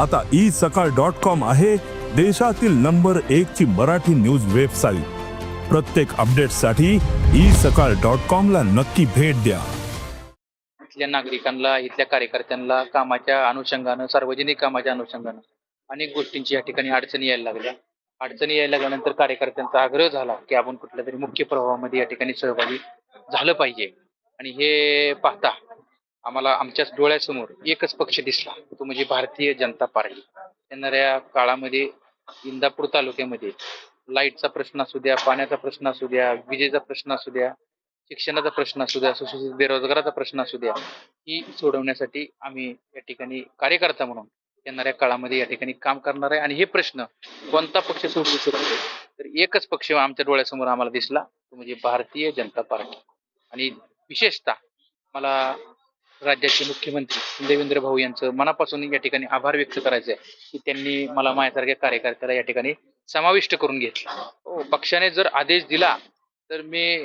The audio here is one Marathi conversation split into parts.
आता ई सकाळ डॉट कॉम आहे देशातील नंबर एक ची मराठी न्यूज वेबसाईट. प्रत्येक अपडेटसाठी ई सकाळ डॉट कॉम ला नक्की भेट द्या. इथल्या नागरिकांना इथल्या कार्यकर्त्यांना कामाच्या अनुषंगानं सार्वजनिक कामाच्या अनुषंगानं अनेक गोष्टींची या ठिकाणी अडचणी यायला लागल्या. अडचणी यायला लागल्यानंतर कार्यकर्त्यांचा आग्रह झाला की आपण कुठल्या तरी मुख्य प्रवाहामध्ये या ठिकाणी सहभागी झालं पाहिजे. आणि हे पाहता आम्हाला आमच्याच डोळ्यासमोर एकच पक्ष दिसला. तो म्हणजे भारतीय जनता पार्टी. येणाऱ्या काळामध्ये इंदापूर तालुक्यामध्ये लाईटचा प्रश्न असू द्या पाण्याचा प्रश्न असू द्या विजेचा प्रश्न असू द्या शिक्षणाचा प्रश्न असू द्या सुशिक्षित बेरोजगाराचा प्रश्न असू द्या ही सोडवण्यासाठी आम्ही या ठिकाणी कार्यकर्ता म्हणून येणाऱ्या काळामध्ये या ठिकाणी काम करणार आहे. आणि हे प्रश्न कोणता पक्ष सोडवू शकतो? तर एकच पक्ष आमच्या डोळ्यासमोर आम्हाला दिसला तो म्हणजे भारतीय जनता पार्टी. आणि विशेषतः मला राज्याचे मुख्यमंत्री देवेंद्र भाऊ यांचं मनापासून या ठिकाणी आभार व्यक्त करायचे आहे की त्यांनी मला माझ्यासारख्या कार्यकर्त्याला या ठिकाणी समाविष्ट करून घेतलं. हो, पक्षाने जर आदेश दिला तर मी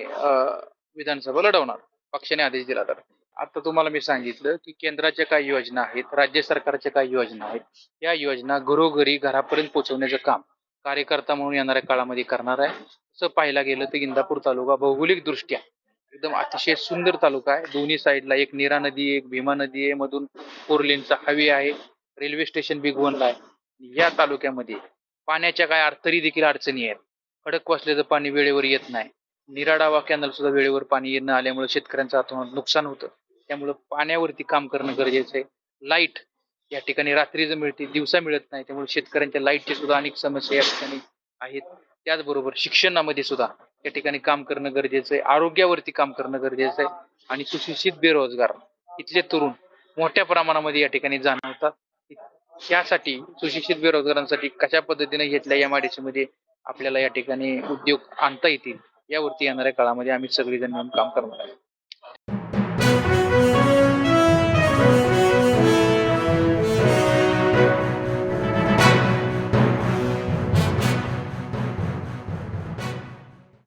विधानसभा लढवणार. पक्षाने आदेश दिला तर. आता तुम्हाला मी सांगितलं की केंद्राच्या काय योजना आहेत राज्य सरकारच्या काय योजना आहेत या योजना घरोघरी घरापर्यंत पोहोचवण्याचं काम कार्यकर्ता म्हणून येणाऱ्या काळामध्ये करणार आहे. असं पाहायला गेलं तर इंदापूर तालुका भौगोलिक दृष्ट्या एकदम अतिशय सुंदर तालुका आहे. दोन्ही साईडला एक नीरा नदी एक भीमा नदी आहे. मधून फोर लेनचा हायवे आहे. रेल्वे स्टेशन बिगवनला आहे. या तालुक्यामध्ये पाण्याच्या काय तरी देखील अडचणी आहेत. खडक वाचल्याचं पाणी वेळेवर येत नाही. निराडावा कॅनल सुद्धा वेळेवर पाणी येणं आल्यामुळे शेतकऱ्यांचं हातून नुकसान होतं. त्यामुळं पाण्यावरती काम करणं गरजेचं आहे. लाइट या ठिकाणी रात्री जर मिळते दिवसा मिळत नाही त्यामुळे शेतकऱ्यांच्या लाईटची सुद्धा अनेक समस्या या ठिकाणी आहेत. त्याचबरोबर शिक्षणामध्ये सुद्धा या ठिकाणी काम करणं गरजेचं आहे. आरोग्यावरती काम करणं गरजेचं आहे. आणि सुशिक्षित बेरोजगार इथले तरुण मोठ्या प्रमाणामध्ये या ठिकाणी जाणवतात. यासाठी सुशिक्षित बेरोजगारांसाठी कशा पद्धतीने घेतल्या या आयमध्ये आपल्याला या ठिकाणी उद्योग आणता येतील यावरती येणाऱ्या काळामध्ये आम्ही सगळेजण मिळून काम करणार आहोत.